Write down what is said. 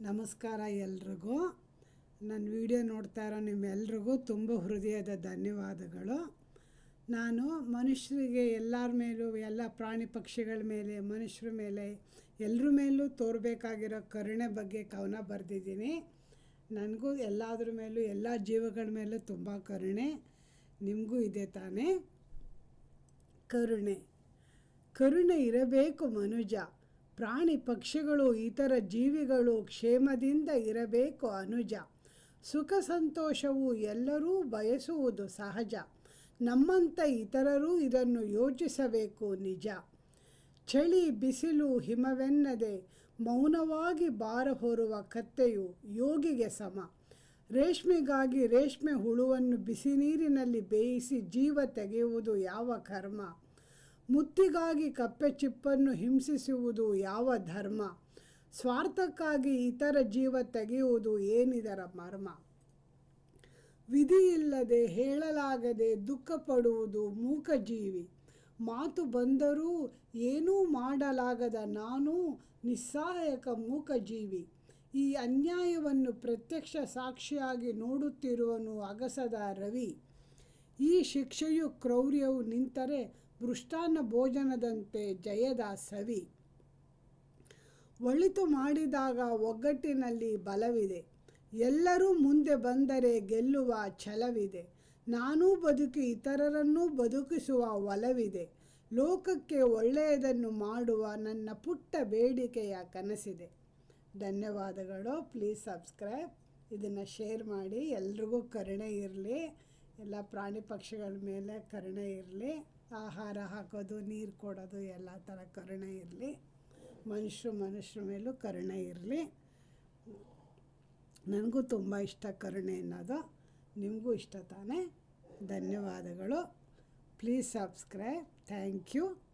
ನಮಸ್ಕಾರ ಎಲ್ರಿಗೂ. ನನ್ನ ವಿಡಿಯೋ ನೋಡ್ತಾ ಇರೋ ನಿಮ್ಮೆಲ್ರಿಗೂ ತುಂಬ ಹೃದಯದ ಧನ್ಯವಾದಗಳು. ನಾನು ಮನುಷ್ಯರಿಗೆ ಎಲ್ಲರ ಮೇಲೂ, ಎಲ್ಲ ಪ್ರಾಣಿ ಪಕ್ಷಿಗಳ ಮೇಲೆ, ಮನುಷ್ಯರ ಮೇಲೆ ಎಲ್ಲರ ಮೇಲೂ ತೋರಬೇಕಾಗಿರೋ ಕರುಣೆ ಬಗ್ಗೆ ಕವನ ಬರೆದಿದ್ದೀನಿ. ನನಗೂ ಎಲ್ಲದ್ರ ಮೇಲೂ, ಎಲ್ಲ ಜೀವಗಳ ಮೇಲೂ ತುಂಬ ಕರುಣೆ. ನಿಮಗೂ ಇದೆ ತಾನೇ. ಕರುಣೆ. ಕರುಣೆ ಇರಬೇಕು ಮನುಜ. ಪ್ರಾಣಿ ಪಕ್ಷಿಗಳು, ಇತರ ಜೀವಿಗಳು ಕ್ಷೇಮದಿಂದ ಇರಬೇಕು ಅನುಜ. ಸುಖ ಸಂತೋಷವು ಎಲ್ಲರೂ ಬಯಸುವುದು ಸಹಜ. ನಮ್ಮಂಥ ಇತರರೂ ಇದನ್ನು ಯೋಚಿಸಬೇಕು ನಿಜ. ಚಳಿ, ಬಿಸಿಲು ಹಿಮವೆನ್ನದೆ ಮೌನವಾಗಿ ಬಾರ ಹೊರುವ ಕತ್ತೆಯು ಯೋಗಿಗೆ ಸಮ. ರೇಷ್ಮೆಗಾಗಿ ರೇಷ್ಮೆ ಹುಳುವನ್ನು ಬಿಸಿ ನೀರಿನಲ್ಲಿ ಬೇಯಿಸಿ ಜೀವ ತೆಗೆಯುವುದು ಯಾವ ಕರ್ಮ? ಮುತ್ತಿಗಾಗಿ ಕಪ್ಪೆ ಚಿಪ್ಪನ್ನು ಹಿಂಸಿಸುವುದು ಯಾವ ಧರ್ಮ? ಸ್ವಾರ್ಥಕ್ಕಾಗಿ ಇತರ ಜೀವ ತೆಗೆಯುವುದು ಏನಿದರ ಮರ್ಮ? ವಿಧಿಯಿಲ್ಲದೆ ಹೇಳಲಾಗದೆ ದುಃಖ ಪಡುವುದು ಮೂಕಜೀವಿ. ಮಾತು ಬಂದರೂ ಏನೂ ಮಾಡಲಾಗದ ನಾನು ನಿಸ್ಸಹಾಯಕ ಮೂಕಜೀವಿ. ಈ ಅನ್ಯಾಯವನ್ನು ಪ್ರತ್ಯಕ್ಷ ಸಾಕ್ಷಿಯಾಗಿ ನೋಡುತ್ತಿರುವನು ಅಗಸದ ರವಿ. ಈ ಶಿಕ್ಷೆಯು ಕ್ರೌರ್ಯವು ನಿಂತರೆ ಮೃಷ್ಟಾನ್ನ ಭೋಜನದಂತೆ ಜಯದ ಸವಿ. ಒಳಿತು ಮಾಡಿದಾಗ ಒಗ್ಗಟ್ಟಿನಲ್ಲಿ ಬಲವಿದೆ. ಎಲ್ಲರೂ ಮುಂದೆ ಬಂದರೆ ಗೆಲ್ಲುವ ಛಲವಿದೆ. ನಾನೂ ಬದುಕಿ ಇತರರನ್ನೂ ಬದುಕಿಸುವ ಒಲವಿದೆ. ಲೋಕಕ್ಕೆ ಒಳ್ಳೆಯದನ್ನು ಮಾಡುವ ನನ್ನ ಪುಟ್ಟ ಬೇಡಿಕೆಯ ಕನಸಿದೆ. ಧನ್ಯವಾದಗಳು. Please subscribe. ಇದನ್ನು ಶೇರ್ ಮಾಡಿ. ಎಲ್ರಿಗೂ ಕರುಣೆ ಇರಲಿ. ಎಲ್ಲ ಪ್ರಾಣಿ ಪಕ್ಷಿಗಳ ಮೇಲೆ ಕರುಣೆ ಇರಲಿ. ಆಹಾರ ಹಾಕೋದು, ನೀರು ಕೊಡೋದು, ಎಲ್ಲ ಥರ ಕರುಣೆ ಇರಲಿ. ಮನುಷ್ಯರು ಮನುಷ್ಯರ ಮೇಲೂ ಕರುಣೆ ಇರಲಿ. ನನಗೂ ತುಂಬ ಇಷ್ಟ ಕರುಣೆ ಅನ್ನೋದು. ನಿಮಗೂ ಇಷ್ಟ ತಾನೇ? ಧನ್ಯವಾದಗಳು. Please subscribe thank you